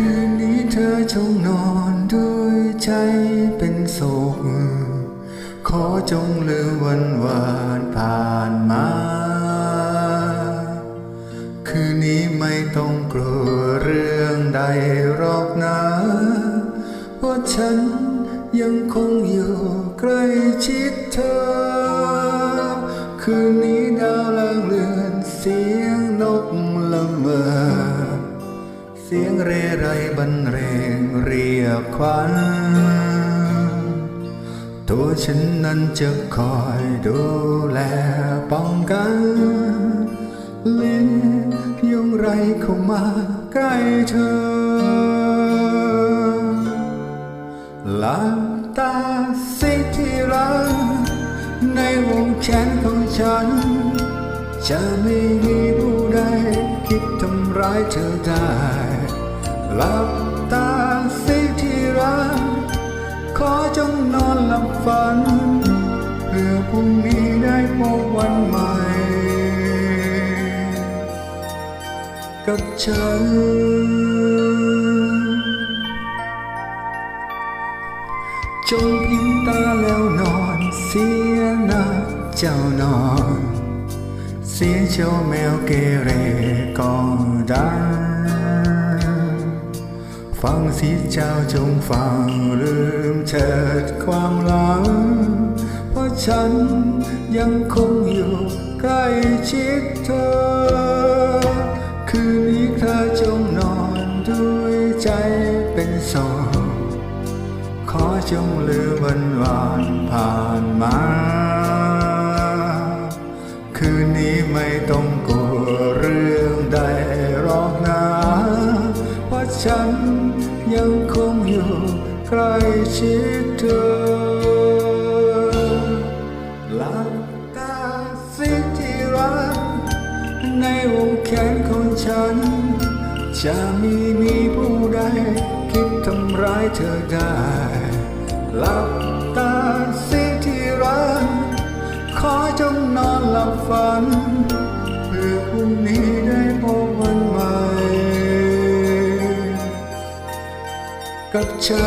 คืนนี้เธอจงนอนด้วยใจเป็นโศก ขอจงลืมวันวานผ่านมา คืนนี้ไม่ต้องกลัวเรื่องใดหรอกนะเพราะฉันยังคงอยู่ใกล้ชิดเธอ คืนนี้ดาวลางเลือนเสียงนกละเมอ เสียงเรไรบรรเลงเรียกขวัญตัวฉันนั้นจะคอยดูแลป้องกันเล่นยุงไรเข้ามาใกล้เธอหลับตาสิที่รักในวงแขนของฉัน จะไม่มีผู้ใดคิดทำร้ายเธอได้ หลับตาสิที่รัก ขอจงนอนหลับฝัน เพื่อพรุ่งนี้ได้พบวันใหม่ กับฉัน จงพิมตาแล้วนอนเสียหน้าเจ้านอน เสียเจ้าแมวเกเรก็ดัง ฟังสิเจ้าจงฟังลืมเถิดความหลัง เพราะฉันยังคงอยู่ใกล้ชิดเธอ คืนนี้เธอจงนอนด้วยใจเป็นโศกขอจงลืมวันวานผ่านมา ฉันยังคงอยู่ใกล้ชิดเธอหลับตาสิที่รัก ในวงแขนของฉัน จะมีมีผู้ใด คิดทำร้ายเธอได้หลับตาสิที่รัก ขอจงนอนหลับฝัน เพื่อพรุ่งนี้ได้พบวันใหม่ กับฉั